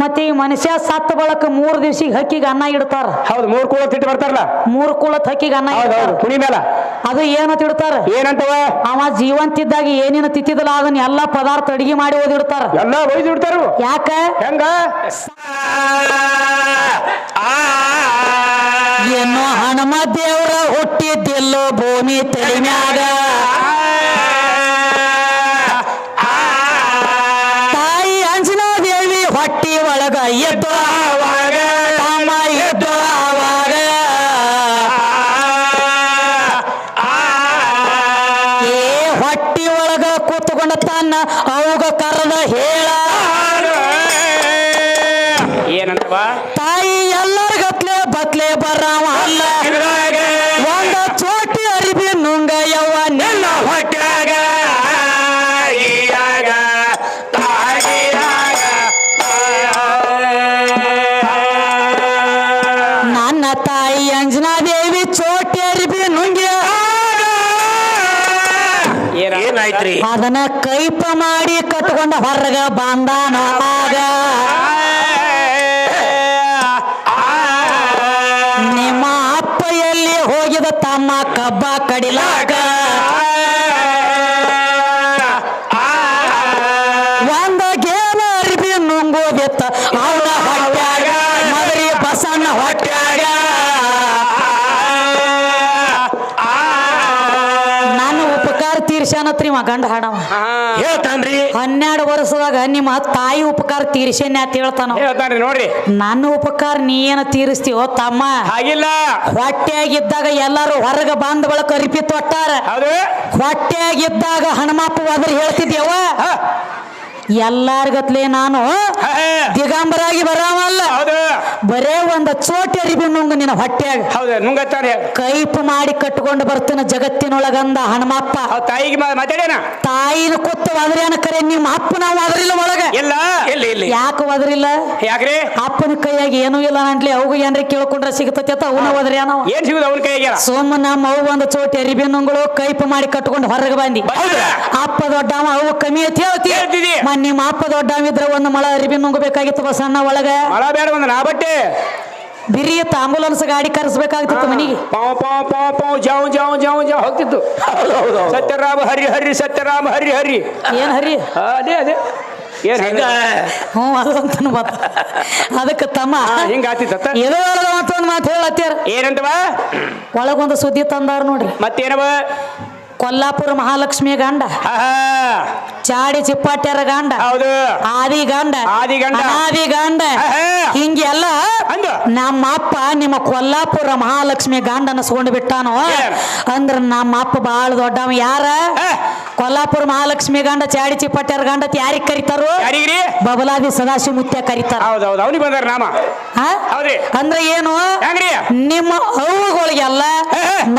ಮತ್ತೆ ಈ ಮನುಷ್ಯ ಸತ್ತ ಬಳಕ ಮೂರ್ ದಿವ್ಸಿಗೆ ಹಕ್ಕಿಗೆ ಅನ್ನ ಇಡ್ತಾರ. ಹೌದು ಮೂರ್ ಕೂಳ ತಿಟ್ಟು ಬರ್ತಾರಲ್ಲ? ಮೂರ್ ಕುಳತ್ ಹಕ್ಕಿಗೆ ಅನ್ನ ಇಡ್ತಾರ. ಕುಣಿ ಮೇಲ. ಅದು ಏನಂತ ಇಡ್ತಾರ? ಏನಂತವ? ಅವ ಜೀವಂತಿದ್ದಾಗ ಏನೇನು ತಿತ್ತಿದಲ್ಲ ಅದನ್ನ ಎಲ್ಲಾ ಪದಾರ್ಥ ಅಡಿಗೆ ಮಾಡಿ ಓದಿಡ್ತಾರ ಎಲ್ಲ ಓದಿಡ್ತಾರ ಯಾಕ? ಹೆಂಗ? ಏನೋ ಹನುಮ ದೇವ್ರ ಹುಟ್ಟಿದ್ದಿಲ್ಲೋ ಭೂಮಿ ತೆಲಿಮ್ಯಾಗ ಎದ್ದು ಆವಾಗ ತಮ್ಮ ಎದ್ದು ಆವಾಗ ಏ ಹೊಟ್ಟಿ ಒಳಗ ಕೂತ್ಕೊಂಡ ತನ್ನ ಅವಾಗ ಕರೆದ ಹೇಳ. ಏನಂತವ ತಾಯಿ ಎಲ್ಲರಿಗತ್ಲೆ ಬತ್ಲೆ ಬರಾವ ಅಲ್ಲ. ಒಂದ ಚೋಟಿ ಅರಿಬಿ ನುಂಗ ಯವ್ವ ನೆಲ್ಲ ಹೊಟ್ಯಾಗ ಏನಾಯ್ತ್ರಿ ಅದನ್ನ ಕೈಪ ಮಾಡಿ ಕಟ್ಕೊಂಡ ಹೊರಗ ಬಂದಾನ ನಿಮ್ಮ ಅಪ್ಪ ಎಲ್ಲಿ ಹೋಗಿದ ತಮ್ಮ ಕಬ್ಬ ಕಡಿಲಾಗ. ತೀರ್ಸ್ಯಾನತ್ರಿ ಮ ಗಂಡ ಹಾಡವ. ಹೇಳ್ತಾನ್ರಿ. ಹನ್ನೆರಡು ವರ್ಷದಾಗ ನಿಮ್ಮ ತಾಯಿ ಉಪಕಾರ ತೀರ್ಸೇನೆ ಅಂತ ಹೇಳ್ತಾನ ಹೇಳ್ತಾನ್ರಿ ನೋಡ್ರಿ. ನನ್ನ ಉಪಕಾರ ನೀ ಏನ ತೀರಿಸ್ತೀವೋ ತಮ್ಮ. ಹಾಗಿಲ್ಲ. ಹೊಟ್ಟೆಯಾಗಿದ್ದಾಗ ಎಲ್ಲಾರು ಹೊರಗ ಬಂದ ಬಳಕ ಅರಿಪಿ ತೊಟ್ಟಾರ ಹೌದು. ಹೊಟ್ಟೆಯಾಗಿದ್ದಾಗ ಹನುಮಪ್ಪ ಅದ್ರ ಹೇಳ್ತಿದ್ಯವ. ಎಲ್ಲಾರ್ಗತ್ಲೆ ನಾನು ದಿಗಂಬರಾಗಿ ಬರಾಮಲ್ಲ ಬರೇ ಒಂದ ಚೋಟಿ ಅರಿಬಿ ನುಂಗ ನಿನ್ನ ಹೊಟ್ಟೆಯಾಗ ಹೌದು ನುಂಗತ್ತಾನೆ. ಕೈಪು ಮಾಡಿ ಕಟ್ಕೊಂಡು ಬರ್ತಾನ ಜಗತ್ತಿನೊಳಗಂದ ಹನುಮಪ್ಪ ತಾಯಿಗೆ ಮಾ- ಮಾತಾಡ್ಯಾನ ತಾಯಿನ ಕುತ್ತ ಒದ್ರೇನ ಕರೆ ನಿಮ್ಮ ಅಪ್ಪ ನಾವು ಒದರಿಲ್ಲ ಒಳಗ. ಇಲ್ಲ. ಇಲ್ಲ ಇಲ್ಲಿ ಯಾಕೆ ಒದರಿಲ್ಲ? ಯಾಕ್ರಿ? ಅಪ್ಪನ ಕೈಯಾಗಿ ಏನೂ ಇಲ್ಲ ಅಂಟ್ಲಿ ಅವು ಏನ್ರಿ ಕೇಳ್ಕೊಂಡ್ರೆ ಸಿಗತತೆ ಅಂತ ಅವನ ಏನು. ಏನ್ ಸಿಗುದು ಅವನ ಕೈಯಾಗ? ಸೋಮ ನಮ್ಮ ಅವು ಒಂದು ಚೋಟಿ ಅರಿಬಿನಂಗಳು ಕೈಪು ಮಾಡಿ ಕಟ್ಕೊಂಡು ಹೊರಗೆ ಬಂದಿ. ಅಪ್ಪ ದೊಡ್ಡವ ಅವು ಕಮ್ಮಿ ಐತಿ ಹೇಳ್ತಿ. ಹೇಳ್ತಿದಿ. ಮನ್ ನಿಮ್ಮ ಅಪ್ಪ ದೊಡ್ಡ ಇದ್ರ ಒಂದು ಮಳ ಅರಿವಿ ನುಂಗಬೇಕಾಗಿತ್ತು ಸಣ್ಣ ಒಳಗ. ಮಳ ಬೇಡ ಒಂದು ನಾ ಬಟ್ಟೆ. ಬಿರಿ ಇತ್ತು ಆಂಬುಲೆನ್ಸ್ ಗಾಡಿ ಕರೆಸ್ಬೇಕಾಗ್ತಿತ್ತು ಮನಿಗೆ. ಪಾವ್ ಪಾವ್ ಪಾವ್ ಪಾವ್ ಜಾವ್ ಜಾವ್ ಜಾವ್ ಜಾವ್ ಹೋಗ್ತಿತ್ತು. ಸತ್ಯರಾಮ ಹರಿ ಹರಿ ಸತ್ಯರಾಮ ಹರಿ ಹರಿ. ಏನ್ ಹರಿ? ಅದೇ ಅದೇ. ಏನ್ ಹೆಂಗ ಹ್ಞೂ ಮತ್ತ ಅದಕ್ಕೆ ತಮ್ಮ. ಹಿಂಗ ಆತಿತ್ತ ಎದು ಅಂತ ಒಂದು ಮಾತು ಹೇಳತ್ತೀರ ಏನಂತವ? ಒಳಗೊಂದು ಸುದ್ದಿ ತಂದಾರ ನೋಡ್ರಿ. ಮತ್ತೇನವ? ಕೊಲ್ಲಾಪುರ ಮಹಾಲಕ್ಷ್ಮಿ ಗಂಡ. ಆಹಾ, ಚಾಡಿ ಚಿಪ್ಪಾಟ್ಯಾರ ಗಂಡ. ಹೌದು. ಆದಿ ಗಂಡ. ಆದಿ ಗಂಡ. ಅನಾದಿ ಗಂಡ. ಹಿಂಗೆಲ್ಲ. ನಮ್ಮ ಅಪ್ಪ ನಿಮ್ಮ ಕೊಲ್ಲಾಪುರ ಮಹಾಲಕ್ಷ್ಮಿ ಗಂಡ ಅನಸ್ಕೊಂಡು ಬಿಟ್ಟಾನು? ಅಂದ್ರೆ ನಮ್ಮ ಅಪ್ಪ ಬಾಳ ದೊಡ್ಡವ. ಯಾರ? ಕೊಲ್ಲಾಪುರ ಮಹಾಲಕ್ಷ್ಮಿ ಗಂಡ ಚಾಡಿ ಚಿಪ್ಪಾಟ್ಯಾರ ಗಂಡ ಯಾರಿಗ್ ಕರಿತಾರು? ಬಬಲಾದಿ ಸದಾಶಿವ ಮುತ್ಯ ಕರಿತಾರ? ಅಂದ್ರೆ ಏನು? ನಿಮ್ಮ ಅವುಗಳಿಗೆಲ್ಲ.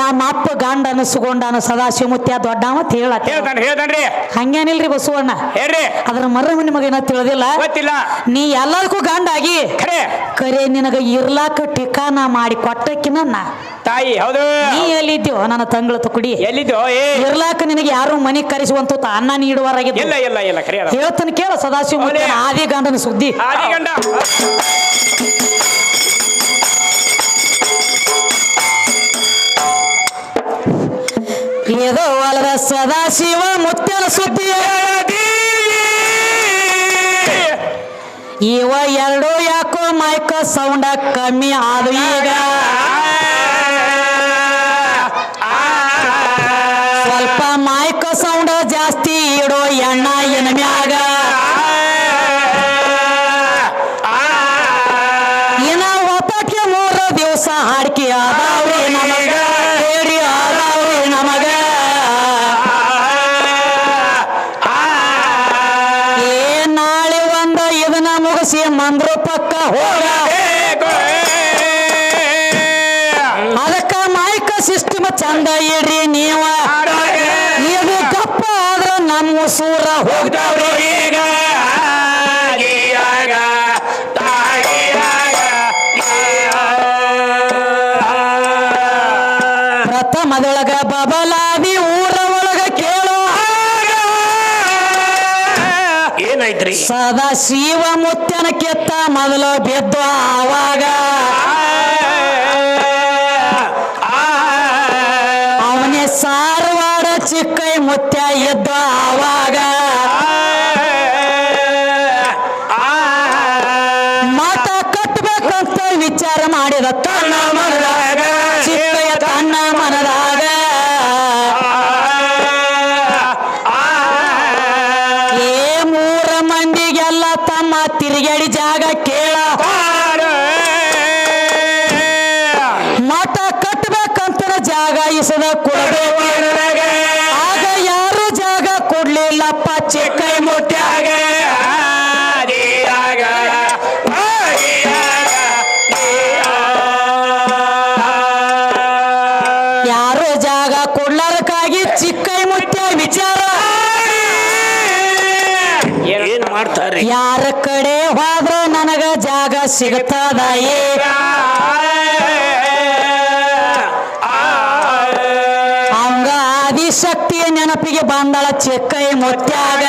ನಮ್ಮ ಅಪ್ಪ ಗಂಡ ಅನಸ್ಕೊಂಡಾನ ಸದಾಶಿವ ಮುತ್ಯ ದೊಡ್ಡವ ಅಂತ ಹೇಳತ್ತ ಹೇಳ್ತಾನೆ ಹೇಳ್ತಾನ್ರಿ. ಹಂಗೇನಿಲ್ರಿ ಬಸವಣ್ಣ. ಹೇಳ್ರಿ. ಅದ್ರ ಮರ್ಮ ನಿಮಗೇನ ತಿಳಿದಿಲ್ಲ? ಗೊತ್ತಿಲ್ಲ. ನೀ ಎಲ್ಲದಕ್ಕೂ ಗಂಡಾಗಿ. ಖರೆ. ಕರೆ ನಿನಗ ಇರ್ಲಾಕ ಟಿಕಾನ ಮಾಡಿ ಕೊಟ್ಟಕ್ಕಿನ ನಾ ತಾಯಿ ಹೌದು. ನೀ ಎಲ್ಲಿದ್ಯೋ? ನನ್ನ ತಂಗಳ ತುಕುಡಿ ಎಲ್ಲಿದ್ಯೋ? ಏ. ಇರ್ಲಾಕ ನಿನಗೆ ಯಾರು ಮನೆ ಕರೆಸುವಂತ ಅನ್ನ ನೀಡುವರಾಗಿದ್ದು ಇಲ್ಲ ಇಲ್ಲ ಇಲ್ಲ ಖರೆ ಅದ. ಹೇಳ್ತಾನೆ ಕೇಳ ಸದಾಶಿವ? ಆದಿ ಗಂಡನ ಸುದ್ದಿ. ಆದಿ ಗಂಡ ಏದೋ ಸದಾಶಿವ ಮುತ್ಯನ ಸುದ್ದಿ ಇವ ಎರಡು ಯಾಕೋ ಮೈಕ ಸೌಂಡ ಕಮ್ಮಿ ಆದು ಈಗ. ಸ್ವಲ್ಪ ಮೈಕ ಸೌಂಡ್ ಜಾಸ್ತಿ ಇಡೋ ಎಣ್ಣ ಎನ ಇದನ್ನ ಅಂದ್ರು ಪಕ್ಕ ಹೋಗ. ಅದಕ್ಕ ಮೈಕ ಸಿಸ್ಟಮ್ ಚಂದ ಇಡ್ರಿ ನೀವ. ಇದು ಕಪ್ಪ ಆದ್ರ ನಮ್ಮ ಸೂರ ಹೋಗ್ತಾವ್ರಿ ಈಗ. ಸದಾ ಶಿವ ಮುತ್ಯನ ಕೆತ್ತ ಮೊದಲು ಬಿದ್ದು ಆವಾಗ. ಅವನೇ ಸಾರವಾಡ ಚಿಕ್ಕೈ ಮುತ್ಯ ಎದ್ದ ಆವಾಗ. ಮತ ಕಟ್ಟಬೇಕಂತ ವಿಚಾರ ಮಾಡಿದ ತನ್ನ ತಿರುಗಡಿ ಜಾಗ ಕೇಳ. ಮಠ ಕಟ್ಟಬೇಕಂತ ಜಾಗ ಇಸದ ಕೊಡಬೇಕು. ಆಗ ಯಾರು ಜಾಗ ಕೊಡ್ಲಿಲ್ಲಪ್ಪ ಚಿಕ್ಕೈ ಮುಟ್ಟಾಗ ಯಾರು ಜಾಗ ಕೊಡ್ಲಾರಕ್ಕಾಗಿ ಚಿಕ್ಕೈ ಮುಟ್ಟ ವಿಚಾರ ಏನ್ ಯಾರ ಕಡೆ ಹೋದ್ರ ನನಗ ಜಾಗ ಸಿಗತದ ಈಗ ಅವಂಗ ಆದಿಶಕ್ತಿಯ ನೆನಪಿಗೆ ಬಂದಳ ಚಿಕ್ಕೈ ಮುತ್ಯಾಗ.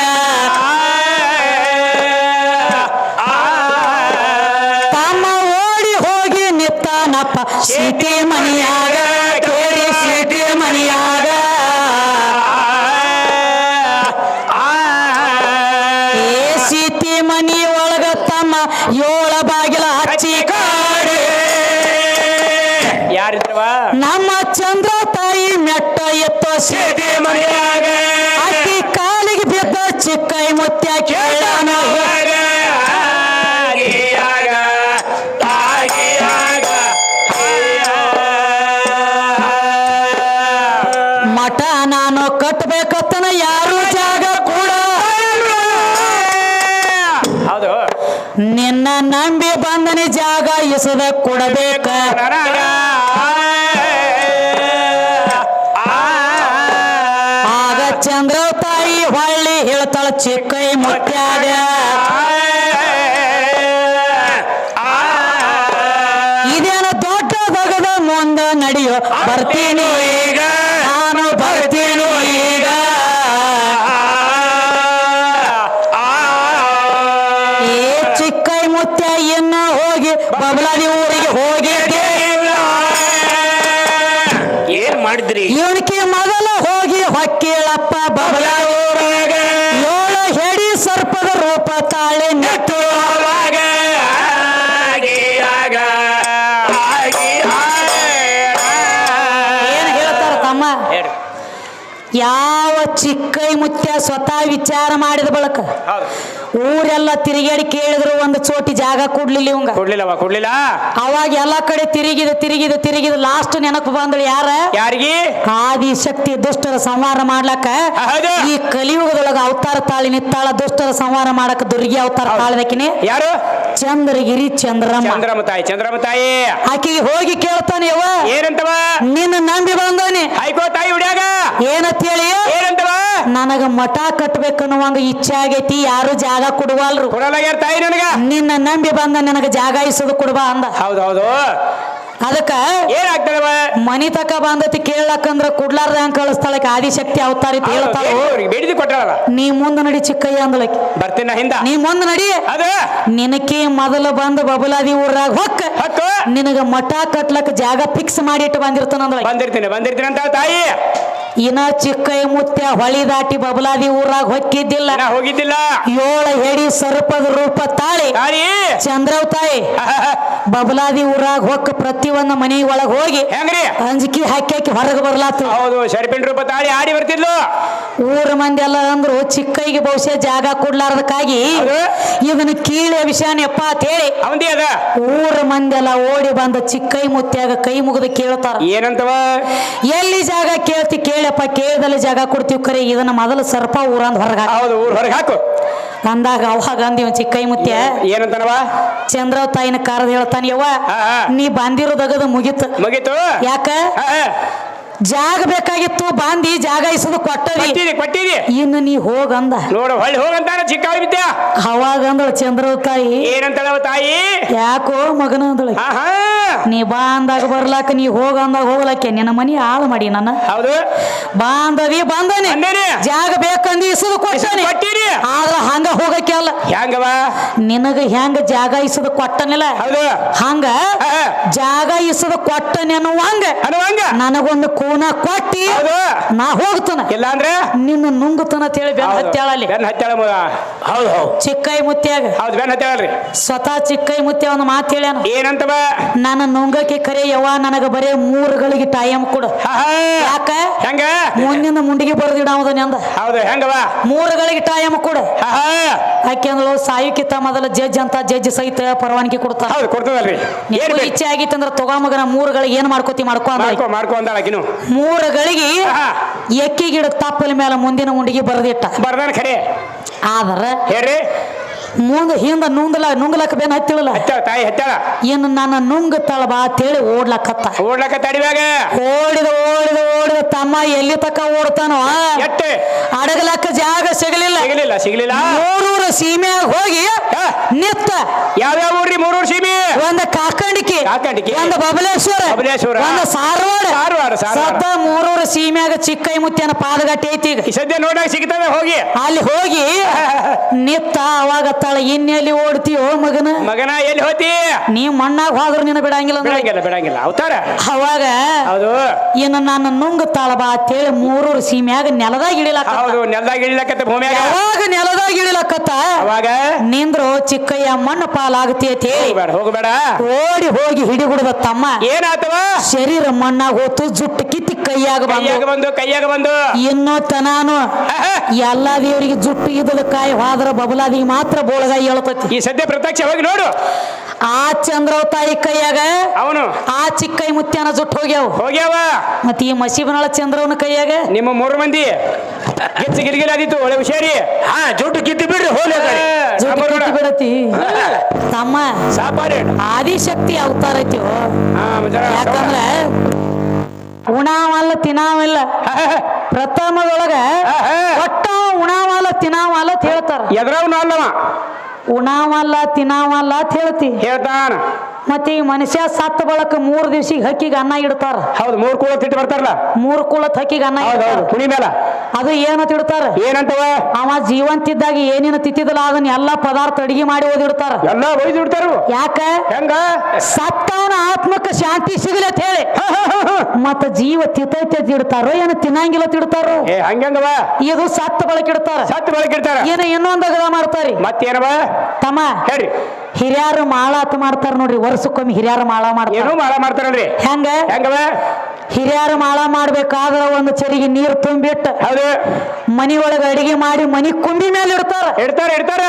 ತಮ್ಮ ಓಡಿ ಹೋಗಿ ನಿತ್ತಾನಪ್ಪ ಸೀತೆ ಮನಿಯಾಗ. ಇಸದ ಕೊಡಬೇಕ. ಆಗ ಚಂದ್ರ ತಾಯಿ ಹೊಳ್ಳಿ ಹೇಳ್ತಾಳ, ಚಿಕ್ಕೈ ಮುತ್ಯಾಗ. ಇದೇನ ದೊಡ್ಡ ಬಗದ ಮುಂದ ನಡೆಯೋ? ಬರ್ತೀನಿ ಈಗ. ಹೋಗಿ ಊರಿಗೆ ಹೋಗಿದ್ದೆ ಏನ್ ಮಾಡಿದ್ರಿ? ಇವನಿಗೆ ಮೊದಲು ಹೋಗಿ ಹೊಕ್ಕೇಳಪ್ಪ ಬಬಲಾದಿ ಚಿಕ್ಕೈ ಮುತ್ಯ ಸ್ವತಃ ವಿಚಾರ ಮಾಡಿದ ಬಳಕ ಊರೆಲ್ಲ ತಿರುಗಾಡಿ ಕೇಳಿದ್ರು ಒಂದು ಚೋಟಿ ಜಾಗ ಕೊಡ್ಲಿಲ್ಲ ಇವಂಗ. ಕೊಡ್ಲಿಲ್ಲವ ಕೊಡ್ಲಿಲ್ಲ? ಅವಾಗ ಎಲ್ಲಾ ಕಡೆ ತಿರುಗಿದ ತಿರುಗಿದ ತಿರುಗಿದ ಲಾಸ್ಟ್ ನೆನಪು ಬಂದಳು ಯಾರ? ಯಾರಿಗೆ? ಆದಿ ಶಕ್ತಿ ದುಷ್ಟರ ಸಂಹಾರ ಮಾಡ್ಲಕ್ಕ. ಈ ಕಲಿಯುಗದೊಳಗ ಅವತಾರ ತಾಳಿ ನಿತ್ತಾಳ ದುಷ್ಟರ ಸಂಹಾರ ಮಾಡಕ ದುರ್ಗಿ ಅವತಾರ ತಾಳದಕ್ಕಿನಿ ಯಾರು? ಚಂದ್ರಗಿರಿ ಚಂದ್ರಮ್ಮ. ಚಂದ್ರಮ್ಮ ತಾಯಿ ಚಂದ್ರಮ್ಮ ತಾಯಿ. ಆಕಿಗೆ ಹೋಗಿ ಕೇಳ್ತಾನೆ ಯವ ಏನಂತವ? ನಿನ್ನ ನಂಬಿ ಬಂದವನಿ ಆಯ್ಕೋ ತಾಯಿ ಹುಡ್ಯಾಗ? ಏನಂತ ಹೇಳಿ ಏನಂತವ? ನನಗ ಮಠ ಕಟ್ಬೇಕನ್ನುವಂಗ ಇಚ್ಛೆ ಆಗೈತಿ ಯಾರು ಜಾಗ ಕೊಡುವಲ್ರು. ಕೊಡಲಾಗ್ಯಾರ ತಾಯಿ ನನಗ? ನಿನ್ನ ನಂಬಿ ಬಂದ ನನಗ ಜಾಗ ಇಸೋದು ಕೊಡುವ ಅಂದ. ಹೌದು ಹೌದು. ಅದಕ್ಕ ಏನಾಗ್ತದವ ಮನಿ ತಕ ಬಂದತಿ ಕೇಳಕ್ಕಂದ್ರ ಕುಡ್ಲಾರ್ದ ಹಂಗ ಕಳಿಸ್ತಾಳಕ್ಕೆ ಆದಿಶಕ್ತಿ ಅವತಾರ ಇತ್ತು ಹೇಳ್ತಾಳು? ಬೇಡಿದಿ ನೀ ಮುಂದ ನಡಿ ಚಿಕ್ಕಯ್ಯ ಅಂದಳಕ್ಕೆ ಬರ್ತೀನ ಹಿಂದ. ನೀ ಮುಂದ ನಡಿ. ಅದು? ನಿನಕ್ಕೆ ಮೊದಲು ಬಂದು ಬಬಲಾದಿ ಊರಾಗ ಹೊಕ್ಕ ಹಕ್ಕ ನಿನಗ ಮಠ ಕಟ್ಲಕ್ ಜಾಗ ಫಿಕ್ಸ್ ಮಾಡಿ ಇಟ್ಟು ಬಂದಿರ್ತಾನ ಬಂದಿರ್ತೀನಿ ಬಂದಿರ್ತೀನಿ ಅಂತ ತಾಯಿ. ಇನ್ನ ಚಿಕ್ಕೈ ಮುತ್ಯ ಹೊಳಿ ದಾಟಿ ಬಬಲಾದಿ ಊರಾಗ ಹೊಕ್ಕಿದ್ದಿಲ್ಲ. ನಾ ಹೋಗಿದ್ದಿಲ್ಲ. ಏಳು ಹೆಡಿ ಸರ್ಪದ ರೂಪ ತಾಳಿ. ತಾಳಿ. ಚಂದ್ರವ್ ತಾಯಿ. ಬಬಲಾದಿ ಊರಾಗ ಹೊಕ್ಕ ಪ್ರತಿಯೊಂದು ಮನೆ ಒಳಗ ಹೋಗಿ ಹೆಂಗ್ರಿ? ಅಂಜಿಕೆ ಹಾಕಿ ಹೊರಗೆ ಬರ್ಲಾತು. ಹೌದು ಶರ್ಪಿನ್ ರೂಪ ತಾಳಿ ಆಡಿ ಬರ್ತಿದ್ಲು. ಊರ ಮಂದಿ ಎಲ್ಲ ಅಂದ್ರು ಚಿಕ್ಕೈಗೆ ಬಹುಶಃ ಜಾಗ ಕೊಡ್ಲಾರ್ದಕ್ಕಾಗಿ ಹೌದು. ಇದನ್ನ ವಿಷಯ ವಿಷಯನಪ್ಪ ಅಂತ ಹೇಳಿ ಅವಂದಿ ಅದ. ಊರ ಮಂದಿ ಎಲ್ಲ ಓಡಿ ಬಂದ ಚಿಕ್ಕೈ ಮುತ್ಯಾಗ ಕೈ ಮುಗಿದು ಕೇಳ್ತಾರ. ಏನಂತವ? ಎಲ್ಲಿ ಜಾಗ ಕೇಳ್ತಿ ಕೇಳಪ್ಪ ಕೇಳಿದಲ್ಲಿ ಜಾಗ ಕೊಡ್ತೀವಿ ಕರೆ ಇದನ್ನ ಮೊದಲು ಸರ್ಪ ಊರಂದ್ ಹೊರಗ ಹೌದು ಊರ್ ಹೊರಗೆ ಹಾಕು. ಅಂದಾಗ ಅವಾಗ ಒಂದ್ ಚಿಕ್ಕೈ ಮುತ್ಯ. ಏನಂತನವ? ಚಂದ್ರ ತಾಯಿನ ಕಾರದ ಹೇಳ್ತಾನೆ ಯವ್ವ ಹಾ, ಹಾ. ನೀ ಬಂದಿರೋದಗದ ಮುಗಿತು. ಮುಗೀತು? ಯಾಕ. ಜಾಗ ಬೇಕಾಗಿತ್ತು ಬಾಂದಿ ಜಾಗ ಇಸದು ಕೊಟ್ಟದಿ ಕೊಟ್ಟಿದೆ ಇನ್ನು ನೀ ಹೋಗಂದ. ನೋಡು ಹೊಳ್ಳಿ ಹೋಗಂತಾನ ಚಿಕ್ಕ ವಿದ್ಯ ಅವಾಗ ಅಂದಳ ಚಂದ್ರ ತಾಯಿ. ಏನಂತಳವ ತಾಯಿ? ಯಾಕೋ ಮಗನ ಅಂದಳು. ನೀ ಬಾ ಅಂದಾಗ ಬರ್ಲಾಕ ನೀ ಹೋಗ ಅಂದಾಗ ಹೋಗ್ಲಕ್ಕೆ ನಿನ್ನ ಮನಿ ಹಾಳು ಮಾಡಿ ನನ್ನ. ಹೌದು. ಬಾ ಅಂದದಿ ಬಂದನಿ. ಜಾಗ ಬೇಕಂದಿ ಇಸದು ಕೊಟ್ಟನಿ. ಕೊಟ್ಟಿರಿ. ಆದ್ರ ಹಂಗ ಹೋಗಕ್ಕೆ ಅಲ್ಲ. ಹೆಂಗವ? ನಿನಗ ಹೆಂಗ ಜಾಗ ಇಸದು ಕೊಟ್ಟನಿಲ್ಲ. ಹೌದು. ಹಂಗ. ಜಾಗ ಇಸದು ಕೊಟ್ಟನೆ ಅನ್ನುವಂಗ. ಅನ್ನುವಂಗ. ನನಗೊಂದು ಕೂನ ಕೊಟ್ಟಿ ನಾ ಹೋಗ್ತಾನ. ಇಲ್ಲ ಅಂದ್ರೆ ನಿನ್ನ ನುಂಗುತನ ಅಂತೇಳಿ ಬೆನ್ ಹತ್ತಾಳಲ್ಲಿ ಹತ್ಯಾಳಲ್ಲಿ. ಬೆನ್ ಹತ್ತಾಳ ಮಗ. ಹೌದು ಹೌದು. ಚಿಕ್ಕೈ ಮುತ್ಯಾಗ. ಹೌದು ಬೆನ್ ಹತ್ತಾಳ್ರಿ ಸ್ವತಃ ಚಿಕ್ಕೈ ಮುತ್ಯ ಒಂದು ಮಾತು ಹೇಳ್ಯಾನ. ಏನಂತವ? ನನ್ನ ನುಂಗಕ್ಕೆ ಕರೆ ಯವ್ವ ನನಗ ಬರೇ ಮೂರುಗಳಿಗೆ ಟೈಮ್ ಕೊಡು. ಯಾಕ? ಹೆಂಗ? ಮುಂದಿನ ಮುಂಡಿಗೆ ಬರೆದಿಡಾವದ ಅಂದ ಹೌದು ಹೆಂಗವ? ಮೂರುಗಳಿಗೆ ಟೈಮ್ ಕೊಡು. ಯಾಕೆ ಅಂದಳು ಸಾಯುಕಿತ ಮೊದಲ ಜಡ್ಜ್ ಅಂತ ಜಡ್ಜ್ ಸಹಿತ ಪರವಾನಗಿ ಕೊಡ್ತಾರ ಹೌದು ಕೊಡ್ತದಲ್ರಿ. ಇಚ್ಛೆ ಆಗಿತ್ತಂದ್ರ ತಗೊಂಬಗನ ಮೂರುಗಳಿಗೆ ಏನ್ ಮಾಡ್ಕೋತಿ ಮಾಡ್ಕೊ ಮಾಡ್ಕೊ ಮಾಡ್ಕೊ ಅಂದಾಳ ಆಕಿನು ಮೂರುಗಳಿಗೆ ಹಾ. ಎಕ್ಕಿ ಗಿಡ ತಪ್ಪಲ ಮೇಲೆ ಮುಂದಿನ ಉಂಡಿಗೆ ಬರೆದಿಟ್ಟ. ಬರ್ದಾನ ಖರೆ. ಆದ್ರ ಹೇಳ್ರಿ. ಮುಂದ ಹಿಂದ ನುಂಗಲ ನುಂಗ್ಲಕ್ಕ ಬೇನ ಹತ್ತಿಳಲ್ಲ? ಹತ್ತಾಳ ತಾಯಿ ಹತ್ತಾಳ. ಇನ್ನು ನನ್ನ ನುಂಗುತ್ತಾಳ ಬಾ ಅಂತೇಳಿ ಓಡ್ಲಕ್ಕತ್ತ ಓಡ್ಲಕ್ಕ ತಡಿವಾಗ ಓಡಿದ ಓಡಿದ ಓಡಿದ ತಮ್ಮ ಎಲ್ಲಿ ತಕ್ಕ ಓಡ್ತಾನೋ? ಎಟ್ಟೆ. ಅಡಗಲಕ್ಕ ಜಾಗ ಸಿಗಲಿಲ್ಲ. ಸಿಗಲಿಲ್ಲ ಸಿಗಲಿಲ್ಲ. ಮೂರೂರ ಸೀಮೆಯಾಗ ಹೋಗಿ. ನಿತ್ತ. ಯಾವ್ಯಾವ ಊರಿ ಮೂರೂರು ಸೀಮೆ? ಒಂದ ಕಾಕಂಡಿಕೆ ಕಾಕಂಡಿಕೆ. ಒಂದ ಬಬಲೇಶ್ವರ ಬಬಲೇಶ್ವರ. ಒಂದ ಸಾರವಾಡ. ಸಾರವಾಡ, ಸದ್ದ ಮೂರೂರ ಸೀಮ್ಯಾಗ ಚಿಕ್ಕೈ ಮುತ್ಯನ ಪಾದಗಟ್ಟಿ ಐತಿ ಈಗ. ಸದ್ಯ ನೋಡಾಗ ಸಿಗ್ತವೆ ಹೋಗಿ. ಅಲ್ಲಿ ಹೋಗಿ ನಿತ್ತ ಅವಾಗ ತಳ ಇನ್ನೆಲ್ಲಿ ಓಡ್ತೀಯೋ ಮಗನ? ಮಗನ ಎಲ್ಲಿ ಹೋತಿ? ನೀ ಮಣ್ಣಾಗ ಹೋದ್ರ ನಿನ್ನ ಬಿಡಂಗಿಲ್ಲ ಅಂದ್ರೆ? ಬಿಡಂಗಿಲ್ಲ ಬಿಡಂಗಿಲ್ಲ. ಅವತಾರ? ಅವಾಗ ಹೌದು. ಇನ್ನು ನನ್ನ ನುಂಗುತ್ತಾಳ ಬಾ ಅಂತೇಳಿ ಮೂರೂರು ಸೀಮ್ಯಾಗ ನೆಲದಾಗ ಇಳಿಲಕ್ಕ ಹೌದು ನೆಲದಾಗ ಇಳಿಲಕತ್ತ ಭೂಮಿಯಾಗ. ಯಾವಾಗ ನೆಲದಾಗ ಇಳಿಲಕ್ಕತ್ತ ಅವಾಗ? ನಿಂದ್ರು ಚಿಕ್ಕಯ್ಯ ಮಣ್ಣ ಪಾಲಾಗತಿ ಅಂತ ಹೇಳಿ. ಹೋಗ್ಬೇಡ ಹೋಗ್ಬೇಡ. ಓಡಿ ಹೋಗಿ ಹಿಡಿಗುಡದ ತಮ್ಮ. ಏನಾತವ? ಶರೀರ ಮಣ್ಣಾಗ ಹೋತು ಜುಟ್ಟು ಕಿತ್ತಿ ಕೈಯಾಗ ಕೈಯಾಗ ಬಂದು ಬಂದು ಕೈಯಾಗ ಬಂದು. ಇನ್ನೂ ತನಾನು. ಎಲ್ಲಾ ದೇವರಿಗೆ ಜುಟ್ಟು ಇದ್ದದ ಕಾಯಿ ಹೋದ್ರ ಬಬಲಾದಿಗೆ ಮಾತ್ರ ಬೋಳಗಾಯಿ ಹೇಳ್ತತಿ ಈ ಸದ್ಯ ಪ್ರತ್ಯಕ್ಷ ಹೋಗಿ ನೋಡು. ಆ ಚಂದ್ರವ ತಾಯಿ ಕೈಯಾಗ ಅವನು. ಆ ಚಿಕ್ಕೈ ಮುತ್ಯಾನ ಜುಟ್ಟು ಹೋಗ್ಯಾವ. ಹೋಗ್ಯಾವ. ಮತ್ತ ಈ ಮಸೀಬನಾಳ ಚಂದ್ರವನ ಕೈಯಾಗ? ನಿಮ್ಮ ಮೂರು ಮಂದಿ. ಹೆಚ್ಚು ಗಿರಿಗಿರಿ ಆದಿತ್ತು ಒಳ್ಳೆ ಹುಷಾರಿ. ಹಾ ಜುಟ್ಟು ಕಿತ್ತು ಬಿಡ್ರಿ ಹೋಗ್ಲಿ ಜುಟ್ಟು ಕಿತ್ತು ಬಿಡತಿ. ತಮ್ಮ ಸಾಪಾರಿ. ಆದಿಶಕ್ತಿ ಅವತಾರ ಐತಿ ಓ. ಹಾ ಮಜಾ. ಯಾಕಂದ್ರ ಉಣಾವಲ್ಲ ತಿನ್ನಾವಿಲ್ಲ ಪ್ರಥಮದೊಳಗ ಒಟ್ಟ ಉಣಾವಲ್ಲ ತಿನ್ನಾವಲ್ಲ ಅಂತ ಹೇಳ್ತಾರ. ಎದ್ರವನು ಅಲ್ಲವ ಉಣಾವಲ್ಲ ತಿನ್ನಾವಲ್ಲ ಅಂತ ಹೇಳ್ತಿ. ಹೇಳ್ತಾನ. ಮತ್ತೆ ಈ ಮನುಷ್ಯ ಸತ್ತ ಬಳಕ ಮೂರ್ ದಿವ್ಸಿಗೆ ಹಕ್ಕಿಗೆ ಅನ್ನ ಇಡ್ತಾರ. ಹೌದು ಮೂರ್ ಕುಳ ತಿಟ್ಟು ಬರ್ತಾರಲ್ಲ? ಮೂರ್ ಕುಳ ಹಕ್ಕಿಗೆ ಅನ್ನ ಇಡ್ತಾರ. ಕುಣಿ ತಿಡ್ತಾರ ಅದು ಏನಂತ ಇಡ್ತಾರ? ಏನಂತವ? ಅವ ಜೀವಂತಿದ್ದಾಗ ಏನೇನು ತಿತ್ತಿದಲ್ಲ ಅದನ್ನ ಎಲ್ಲಾ ಪದಾರ್ಥ ಅಡಿಗೆ ಮಾಡಿ ಓದಿಡ್ತಾರ. ಎಲ್ಲ ಓದಿಡ್ತಾರ ಯಾಕ? ಹೆಂಗ? ಸತ್ತವನ ಶಾಂತಿ ಸಿಗಲತ್ ಹೇಳಿ. ಮತ್ತ ಜೀವ ತಿತೈತೆ ತಿಡ್ತಾರೋ ಇಡ್ತಾರೋ ಏನು ತಿನ್ನಂಗಿಲ್ಲ ತಿಡ್ತಾರೋ ಇಡ್ತಾರೋ? ಏ ಹಂಗಂಗವ ಇದು ಸತ್ತ ಬಳಕ ಇಡ್ತಾರ. ಸತ್ತು ಬಳಕಿಡ್ತಾರ ಏನ ಇನ್ನೊಂದು ಅಗದ ಮಾಡ್ತಾರಿ? ಮತ್ತೇನವ ತಮ್ಮ ಹೇಳ್ರಿ. ಹಿರಿಯರು ಮಾಳಾತ್ ಮಾಡ್ತಾರ ನೋಡ್ರಿ ವರ್ಷಕ್ಕೊಮ್ಮೆ ಹಿರಿಯರು ಮಾಳ ಮಾಡ್ತಾರ. ಏನೋ ಮಾಡ ಮಾಡ್ತಾರಲ್ರಿ. ಹೆಂಗ? ಹೆಂಗವ ಹಿರಿಯರು ಮಾಳ ಮಾಡ್ಬೇಕಾದ್ರ ಒಂದು ಚರಿಗೆ ನೀರು ತುಂಬಿಟ್ಟು ಅದೇ ಮನಿ ಒಳಗ ಅಡಿಗೆ ಮಾಡಿ ಮನಿ ಕುಂಬಿ ಮೇಲೆ ಇಡ್ತಾರ. ಇಡ್ತಾರ ಇಡ್ತಾರ.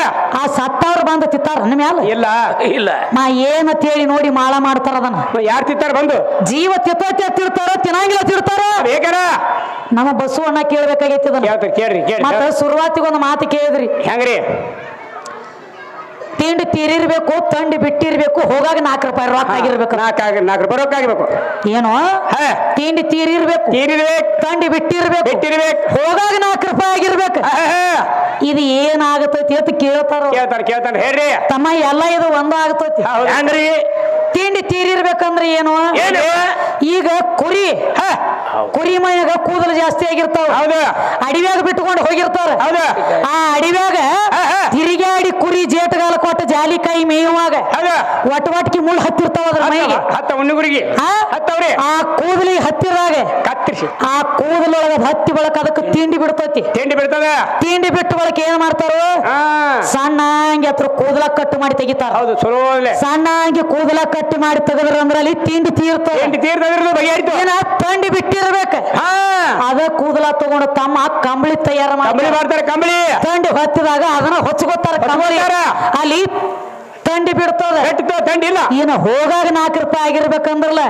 ಆ ಸತ್ತವ್ರು ಬಂದು ತಿತ್ತಾರ ನನ್ನ ಮ್ಯಾಲ? ಇಲ್ಲ. ಇಲ್ಲ. ಮಾ ಏನ ಹೇಳಿ ನೋಡಿ ಮಾಳ ಮಾಡ್ತಾರ ಅದನ್ನ. ಯಾರು ತಿತ್ತಾರ ಬಂದು? ಜೀವ ತಿತ್ತೋತಿ ತಿರ್ತಾರ ತಿನ್ನಂಗಿಲ್ಲ ತಿರ್ತಾರ ಬೇಕಾರ? ನಮ್ಮ ಬಸವಣ್ಣ ಕೇಳ್ಬೇಕಾಗೈತಿ ಅದನ್ನ ಕೇಳ್ರಿ ಕೇಳ್ರಿ. ಮತ್ತೆ ಶುರುವಾತಿಗೆ ಒಂದು ಮಾತು ಕೇಳಿದ್ರಿ. ಹೆಂಗ್ರಿ? ತಿಂಡಿ ತೀರಿರ್ಬೇಕು ತಂಡಿ ಬಿಟ್ಟಿರ್ಬೇಕು ಹೋಗಾಗ ನಾಲ್ಕು ರೂಪಾಯಿ ರೊಕ್ಕ ಆಗಿರ್ಬೇಕು. ನಾಲ್ಕು ರೂಪಾಯಿ ರೊಕ್ಕ ಆಗಿರ್ಬೇಕು. ಏನು? ಹಾ. ತಿಂಡಿ ತೀರಿರ್ಬೇಕು ತೀರಿರ್ಬೇಕು. ತಂಡಿ ಬಿಟ್ಟಿರ್ಬೇಕು ಬಿಟ್ಟಿರ್ಬೇಕು. ಹೋಗಾಗ ನಾಲ್ಕು ರೂಪಾಯಿ ಆಗಿರ್ಬೇಕು. ಇದು ಏನಾಗತೈತಿ ಅಂತ ಕೇಳ್ತಾರ? ಕೇಳ್ತಾರ ಕೇಳ್ತಾರೆ ಹೇಳ್ರಿ. ತಮ್ಮ ಎಲ್ಲ ಇದು ಒಂದು ಆಗತೈತಿ. ಹೌದು. ಹೆಂಗ್ರಿ ತಿಂಡಿ ತೀರಿರ್ಬೇಕಂದ್ರೆ ಏನು? ಏನು? ಈಗ ಕುರಿ. ಹಾ, ಕುರಿ ಮೈಯಾಗ ಕೂದಲು ಜಾಸ್ತಿ ಆಗಿರ್ತಾವ. ಹೌದು. ಅಡಿವ್ಯಾಗ ಬಿಟ್ಕೊಂಡು ಹೋಗಿರ್ತಾರ. ಹೌದು. ಆ ಅಡಿವ್ಯಾಗ. ತಿರುಗಾಡಿ ಕುರಿ ಜೇತಗಾಲ ಕೊಟ್ಟ ಜಾಲಿಕಾಯಿ ಮೇಯುವಾಗ ಹೌದು. ಒಟ್ ಒಟ್ಟಿಗೆ ಮುಳ್ಳು ಹತ್ತಿರ್ತಾವ ಅದ್ರ ಮೈಗೆ. ಆ? ಹತ್ತವ್ರಿ. ಆ ಕೂದಲಿಗೆ ಹತ್ತಿರಾಗ ಕತ್ತರಿಸಿ. ಆ ಕೂದಲೊಳಗ ಹತ್ತಿ ಬಳಕ ಅದಕ್ಕೆ ತಿಂಡಿ ಬಿಡ್ತೈತಿ. ತಿಂಡಿ ಬಿಡ್ತದ? ತಿಂಡಿ ಬಿಟ್ಟು ಬಳಕ ಏನ್ ಮಾಡ್ತಾರೋ? ಸಣ್ಣ ಹಂಗೆ ಹತ್ರ ಕೂದಲ ಕಟ್ಟು ಮಾಡಿ ತೆಗಿತಾರ. ಹೌದು ಚಲೋ ಸಣ್ಣ ಹಂಗೆ ಕೂದಲ ಕಟ್ಟು ಮಾಡಿ ತೆಗದ್ರ ಅಂದ್ರೆ ಅಲ್ಲಿ ತಿಂಡಿ ತೀರ್ತದೆ. ತಿಂಡಿ ತೀರ್ದದ್ರದ್ದು ಬಗೆಹರಿತು ಏನ ತಂಡಿ ಬಿಟ್ಟಿರ್ಬೇಕ. ಹಾ. ಅದ ಕೂದಲ ತಗೊಂಡು ತಮ್ಮ ಕಂಬಳಿ ತಯಾರು ಕಂಬಳಿ ಮಾಡಿ ಮಾಡ್ತಾರೆ ಕಂಬಳಿ. ತಂಡಿ ಹೊತ್ತಿದಾಗ ಅದನ್ನ ಹೊಚ್ಕೋತಾರ. ಅಲ್ಲಿ ತಂಡಿ ಬಿಡ್ತದ. ತಂಡಿ ಇಲ್ಲ. ಇನ್ನು ಹೋಗಾಗ ನಾಲ್ಕು ರೂಪಾಯಿ ಆಗಿರ್ಬೇಕಂದ್ರಲ್ಲ.